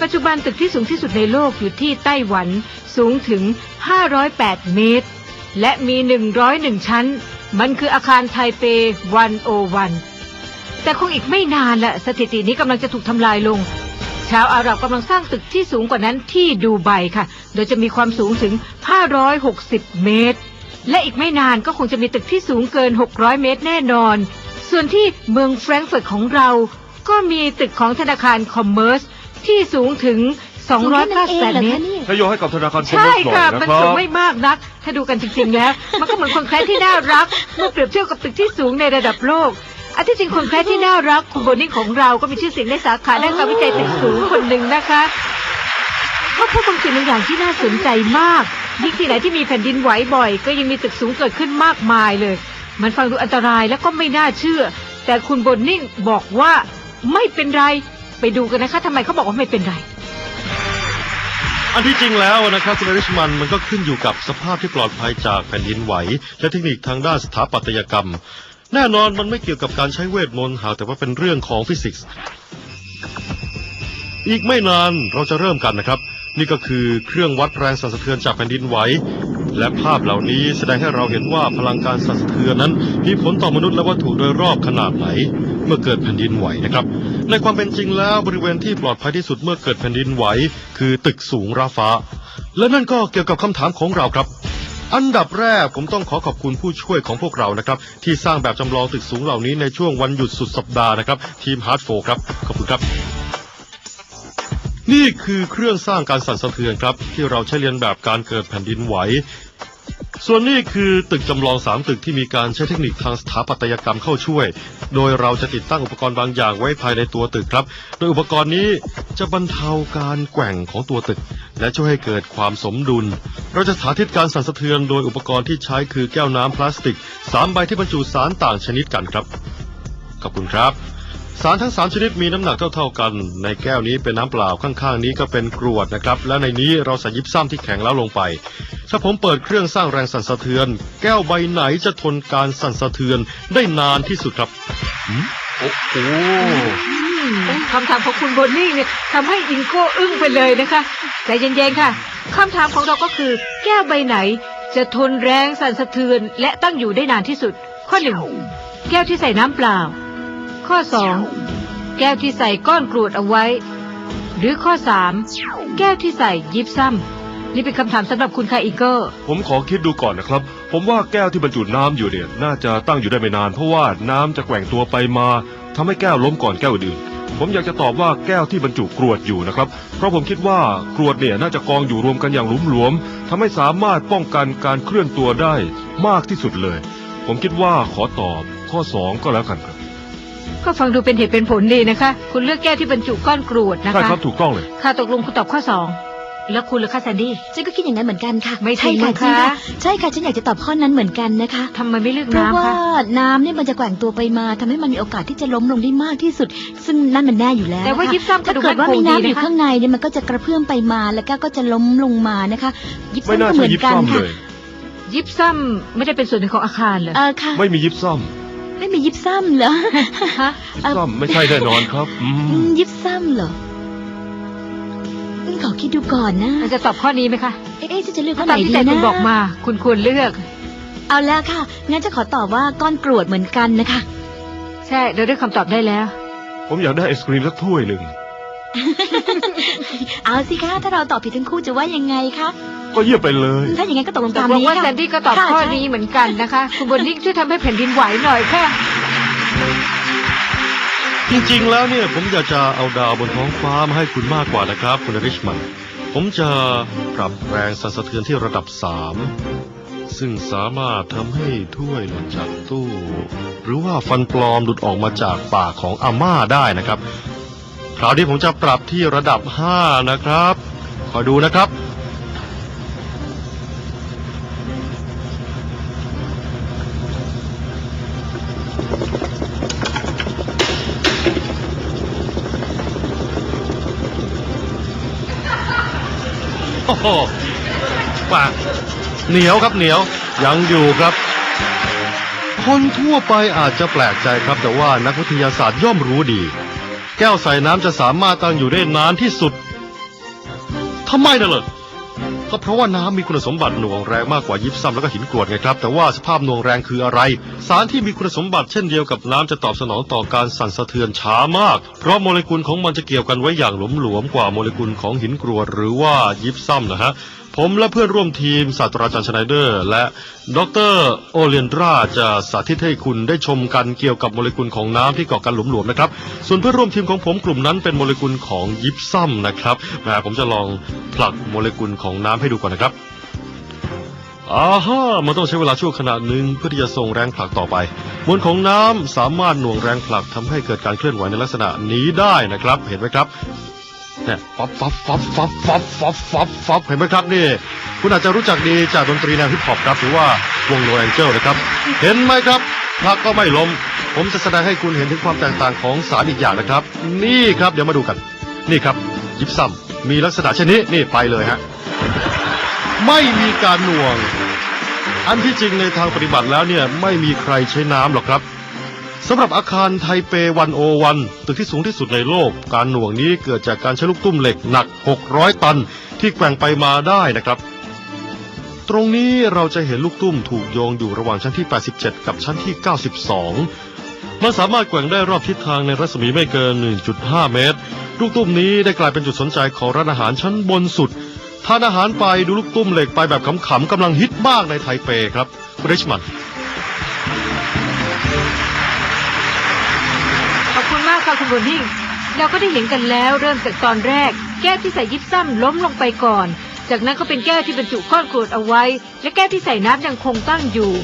ปัจจุบันตึกที่สูงที่สุดในโลกอยู่ที่ไต้หวันสูงถึง 508 เมตร และมี 101 ชั้น มันคืออาคารไทเป 101 แต่คงอีกไม่นานละสถิตินี้กำลังจะถูกทำลายลง ชาวอาหรับกำลังสร้างตึกที่สูงกว่านั้นที่ดูไบค่ะ โดยจะมีความสูงถึง 560 เมตร และอีกไม่นานก็คงจะมีตึกที่สูงเกิน 600 เมตรแน่นอน ส่วนที่เมืองแฟรงก์เฟิร์ตของเรา ก็มีตึกของธนาคารคอมเมอร์ส ที่สูงถึง298เมตรนโยให้กับธนาคารคอมเมอใช่ร์สหน่อยค่ะ นะมันครัสูงบไม่มากนัก ถ้าดูกันจริงๆแล้ว มันก็เหมือนคนแคระที่น่ารัก เมื่อเปรียบเทียบกับตึกที่สูงในระดับโลกอันที่จริงคนแคระที่น่ารักคุณโบนิ่งของเราก็มีชื่อเสียงในสาขาด้านการวิจัยตึกสูงคนหนึ่งนะคะเขาพูดบางสิ่งบางอย่างที่น่าสนใจมากยิ่งที่ไหนที่มีแผ่นดินไหวบ่อย ก็ยังมีตึกสูงเกิดขึ้นมากมายเลย มันฟังดูอันตรายและก็ไม่น่าเชื่อ แต่คุณโบนิ่งบอกว่าไม่เป็นไร ไปดูกันนะคะทำไมเขาบอกว่าไม่เป็นไร อันที่จริงแล้วนะครับคุณอริชมันมันก็ขึ้นอยู่กับสภาพที่ปลอดภัยจากแผ่นดินไหว และเทคนิคทางด้านสถาปัตยกรรม แน่นอนมันไม่เกี่ยวกับการใช้เวทมนต์หากแต่ว่าเป็นเรื่องของฟิสิกส์ อีกไม่นานเราจะเริ่มกันนะครับ นี่ก็คือเครื่องวัดแรงสั่นสะเทือนจากแผ่นดินไหว และภาพเหล่านี้แสดงให้เราเห็นว่าพลังการสั่นสะเทือนนั้น มีผลต่อมนุษย์และวัตถุโดยรอบขนาดไหน เมื่อเกิดแผ่นดินไหวนะครับ ในความเป็นจริงแล้วบริเวณที่ปลอดภัยที่สุดเมื่อเกิดแผ่นดินไหวคือตึกสูงราฟ้า และนั่นก็เกี่ยวกับคำถามของเราครับ อันดับแรกผมต้องขอขอบคุณผู้ช่วยของพวกเรานะครับ ที่สร้างแบบจำลองตึกสูงเหล่านี้ในช่วงวันหยุดสุดสัปดาห์นะครับ ทีมฮาร์ดโฟครับ ขอบคุณครับ นี่คือเครื่องสร้างการสั่นสะเทือนครับ ที่เราใช้เรียนแบบการเกิดแผ่นดินไหว ส่วนนี้คือตึกจำลองสามตึกที่มีการใช้เทคนิคทางสถาปัตยกรรมเข้าช่วย โดยเราจะติดตั้งอุปกรณ์บางอย่างไว้ภายในตัวตึกครับ โดยอุปกรณ์นี้จะบรรเทาการแกว่งของตัวตึก และช่วยให้เกิดความสมดุล เราจะสาธิตการสั่นสะเทือนโดยอุปกรณ์ที่ใช้คือแก้วน้ำพลาสติกสามใบที่บรรจุสารต่างชนิดกันครับ ขอบคุณครับ สารทั้งสามชนิดมีน้ำหนักเท่าๆกัน ในแก้วนี้เป็นน้ำเปล่าข้างๆ นี้ก็เป็นกรวดนะครับ และในนี้เราใส่ยิบซ้ำที่แข็งแล้วลงไป ถ้าผมเปิดเครื่องสร้างแรงสั่นสะเทือน แก้วใบไหนจะทนการสั่นสะเทือนได้นานที่สุดครับหืมโอ้โหคำถามของคุณโบนี่เนี่ยทำให้อิงโก้อึ้งไปเลยนะคะใจเย็นๆค่ะคำถามของเราก็คือ แก้วใบไหน จะทนแรงสั่นสะเทือน และตั้งอยู่ได้นานที่สุด ข้อหนึ่งแก้วที่ใส่น้ำเปล่า ข้อสองแก้วที่ใส่ก้อนกรวดเอาไว้ หรือข้อสามแก้วที่ใส่ยิบซ้ำนี่เป็นคำถามสำหรับคุณค่ะอีเกอร์ ผมขอคิดดูก่อนนะครับ ผมว่าแก้วที่บรรจุน้ำอยู่เนี่ยน่าจะตั้งอยู่ได้ไม่นาน เพราะว่าน้ำจะแกว่งตัวไปมาทำให้แก้วล้มก่อนแก้วอื่นผมอยากจะตอบว่าแก้วที่บรรจุกรวดอยู่นะครับ เพราะผมคิดว่ากรวดเนี่ยน่าจะกองอยู่รวมกันอย่างหลุมหลวมทำให้สามารถป้องกันการเคลื่อนตัวได้มากที่สุดเลย ผมคิดว่าขอตอบข้อสองก็แล้วกันครับ ก็ฟังดูเป็นเหตุเป็นผลดีนะคะ คุณเลือกแก้วที่บรรจุก้อนกรวดนะใช่คะครับถูกต้องเลย ค่ะตกลงคุณตอบข้อสองแล้วคุณล่ะคะแซนดี้ ฉันก็คิดอย่างนั้นเหมือนกันค่ะไม่ใช่จริงค่ะนะคะจริงค่ะ ใช่ค่ะฉันอยากจะตอบข้อนั้นเหมือนกันนะคะทำไมไม่เลือกเพราะน้ำว่าคะน้ำเนี่ยมันจะแกว่งตัวไปมาทำให้มันมีโอกาสที่จะล้มลงได้มากที่สุด ซึ่งนั่นมันแน่อยู่แล้วแต่ว่านะคะยิบซ้ำกระถ้าดูกเกิดว่าคงมีดีน้ำอยู่นะคะ ข้างในเนี่ยมันก็จะกระเพื่อมไปมาแล้วก็ก็จะล้มลงมานะคะยิบไม่ซ้ำน่าก็เหใช่มือนยิบกันซ้ำเลค่ะย ยิบซ้ำไม่ได้เป็นส่วนหนึ่งของอาคารเหรอ เออค่ะ ไม่มียิบซ้ ไม่มียิบซ้ำเหรอฮะำยิบซ้ำไม่ใช่แน่นอนครับอือืมมยิบซ้ำเหรออืมขอคิดดูก่อนนะอาจจะตอบข้อนี้ไหมคะเอ๊ะฉันจะเลือกข้อตาไหนมที่ดีใจนะคุณบอกมา คุณควรเลือก เอาแล้วค่ะ งั้นจะขอตอบว่าก้อนกรวดเหมือนกันนะคะ ใช่เราได้คำตอบได้แล้ว ผมอยากได้ไอศครีมสักถ้วยหนึ่งเอาสิคะ ถ้าเราตอบผิดทั้งคู่จะว่ายังไงคะ ก็เยี่ยมไปเลย ถ้าอย่างนั้นก็ตกลงตตากมลงนี้ว่าค่ะแซนดี้ก็ตอบค่ะข้อใช่นี้เหมือนกันนะคะ คุณบนนิ่งช่วยทำให้แผ่นดินไหวหน่อยค่ะ จริงๆ แล้วเนี่ยผมอยากจะเอาดาวบนท้องฟ้ามาให้คุณมากกว่านะครับ คุณอริชมันผมจะปรับแรงสั่นสะเทือนที่ระดับสามซึ่งสามารถทำให้ถ้วยหล่นจากตู้ หรือว่าฟันปลอมหลุดออกมาจากปากของอาม่าได้นะครับ คราวนี้ผมจะปรับที่ระดับห้านะครับ คอยดูนะครับ โอ้โหปากเหนียวครับเหนียวยังอยู่ครับ คนทั่วไปอาจจะแปลกใจครับแต่ว่านักวิทยาศาสตร์ย่อมรู้ดี แก้วใส่น้ำจะสามารถตั้งอยู่ได้นานที่สุดทำไมน่ะเหรอ ก็เพราะว่าน้ำมีคุณสมบัติหน่วงแรงมากกว่ายิปซัมแล้วก็หินกรวดไงครับ แต่ว่าสภาพหน่วงแรงคืออะไร สารที่มีคุณสมบัติเช่นเดียวกับน้ำจะตอบสนองต่อการสั่นสะเทือนช้ามาก เพราะโมเลกุลของมันจะเกี่ยวกันไว้อย่างหลวมๆกว่าโมเลกุลของหินกรวดหรือว่ายิปซัมนะฮะ ผมและเพื่อนร่วมทีมศาสตราจารย์ชไนเดอร์ และดรโอเลียนดราจะสาธิตให้คุณได้ชมกันเกี่ยวกับโมเลกุลของน้ำที่เกาะกันหลวมๆนะครับ ส่วนเพื่อนร่วมทีมของผมกลุ่มนั้นเป็นโมเลกุลของยิปซัมนะครับแหมผมจะลองผลักโมเลกุลของน้ำให้ดูก่อนนะครับอ่าฮะมันต้องใช้เวลาชั่วขณะหนึ่งเพื่อที่จะส่งแรงผลักต่อไป มวลของน้ำสามารถหน่วงแรงผลักทำให้เกิดการเคลื่อนไหวในลักษณะนี้ได้นะครับ เห็นไหมครับ เนี่ยฟับฟับฟับฟับฟับฟับฟับฟับเห็นไหมครับนี่ คุณอาจจะรู้จักดีจากดนตรีแนวฮิปฮอปครับหรือว่าวงโนแองเจิลนะครับ เห็นไหมครับพักก็ไม่ล้ม ผมจะแสดงให้คุณเห็นถึงความแตกต่างของสารอีกอย่างนะครับ นี่ครับเดี๋ยวมาดูกัน นี่ครับ ยิปซัมมีลักษณะเช่นนี้นี่ไปเลยฮะไม่มีการหน่วง อันที่จริงในทางปฏิบัติแล้วเนี่ยไม่มีใครใช้น้ำหรอกครับ สำหรับอาคารไทเป 101 ตึกที่สูงที่สุดในโลก การหน่วงนี้เกิดจากการใช้ลูกตุ้มเหล็กหนัก 600 ตัน ที่แกว่งไปมาได้นะครับ ตรงนี้เราจะเห็นลูกตุ้มถูกโยงอยู่ระหว่างชั้นที่ 87 กับชั้นที่ 92 มันสามารถแกว่งได้รอบทิศทางในรัศมีไม่เกิน 1.5 เมตร ลูกตุ้มนี้ได้กลายเป็นจุดสนใจของร้านอาหารชั้นบนสุด ทานอาหารไปดูลูกตุ้มเหล็กไปแบบขำๆกำลังฮิตมากในไทเปครับริชมันข คุณมากค่ะคุณบนิ่ง เราก็ได้เห็นกันแล้วเริ่มจากตอนแรก แก้วที่ใส่ยิปซัมล้มลงไปก่อน จากนั้นก็เป็นแก้วที่บรรจุก้อนกรวดเอาไว้ และแก้วที่ใส่น้ำยังคงตั้งอยู่